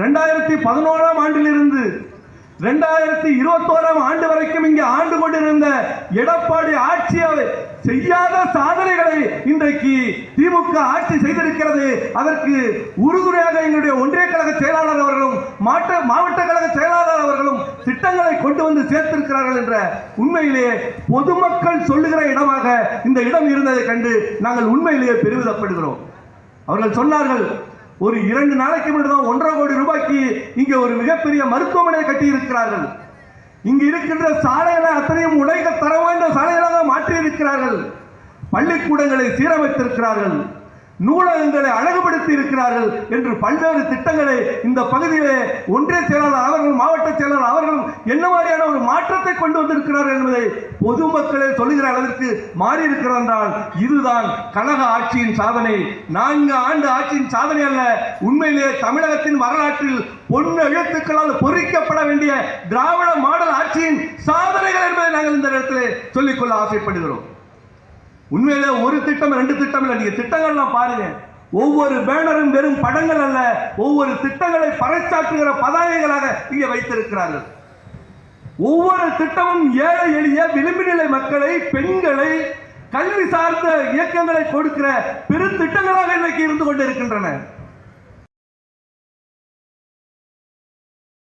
ரெண்டாயிரத்தி பதினோராம் ஆண்டிலிருந்து ரெண்டாயிரத்தி இருபத்தோராம் ஆண்டு வரைக்கும் இங்கே ஆண்டு கொண்டிருந்த எடப்பாடி ஆட்சியை செய்யாத சாதனைகளை இன்றைக்கு திமுக ஆட்சி செய்திருக்கிறது. அதற்கு உறுதுணையாக எங்களுடைய ஒன்றிய கழக செயலாளர் அவர்களும் மாட்ட மாவட்ட கழக செயலாளர் அவர்களும் திட்டங்களை கொண்டு வந்து சேர்த்திருக்கிறார்கள் என்ற உண்மையிலேயே பொதுமக்கள் சொல்லுகிற இடமாக இந்த இடம் இருந்ததை கண்டு நாங்கள் உண்மையிலேயே பெருமிதப்படுகிறோம். அவர்கள் சொன்னார்கள் ஒரு இரண்டு நாளைக்கு முன்னாடி தான் ஒன்றரை கோடி ரூபாய்க்கு இங்கே ஒரு மிகப்பெரிய மருத்துவமனை கட்டி இருக்கிறார்கள் இங்கு இருக்கின்ற சாலைகளை அத்தனையும் உலக தர வாய்ந்த சாலைகளாக மாற்றி இருக்கிறார்கள் பள்ளிக்கூடங்களை சீரமைத்திருக்கிறார்கள். நூலகங்களை அழகுபடுத்தி இருக்கிறார்கள் என்று பல்வேறு திட்டங்களை இந்த பகுதியிலே ஒன்றிய செயலாளர் அவர்களும் மாவட்ட செயலாளர் அவர்களும் என்ன மாதிரியான ஒரு மாற்றத்தை கொண்டு வந்திருக்கிறார்கள் என்பதை பொதுமக்களே சொல்லுகிற அளவிற்கு மாறி இருக்கிறார் என்றால் இதுதான் கழக ஆட்சியின் சாதனை. நான்கு ஆண்டு ஆட்சியின் சாதனை அல்ல உண்மையிலேயே தமிழகத்தின் வரலாற்றில் பொன்னு எழுத்துக்களால் பொறிக்கப்பட வேண்டிய திராவிட மாடல் ஆட்சியின் சாதனைகள் என்பதை நாங்கள் இந்த இடத்திலே சொல்லிக்கொள்ள ஆசைப்படுகிறோம். உண்மையிலே ஒரு திட்டம் ரெண்டு திட்டம் இல்லை. நீங்க திட்டங்கள்லாம் பாருங்க. ஒவ்வொரு பேனரும் வெறும் படங்கள் அல்ல ஒவ்வொரு திட்டங்களை பறைச்சாற்றுகிற பதாகைகளாக இங்கே வைத்திருக்கிறார்கள். ஒவ்வொரு திட்டமும் ஏழை எளிய விளிம்பு நிலை மக்களை பெண்களை கல்வி சார்ந்த இயக்கங்களை கொடுக்கிற பெருந்திட்டங்களாக இன்றைக்கு இருந்து கொண்டிருக்கின்றன.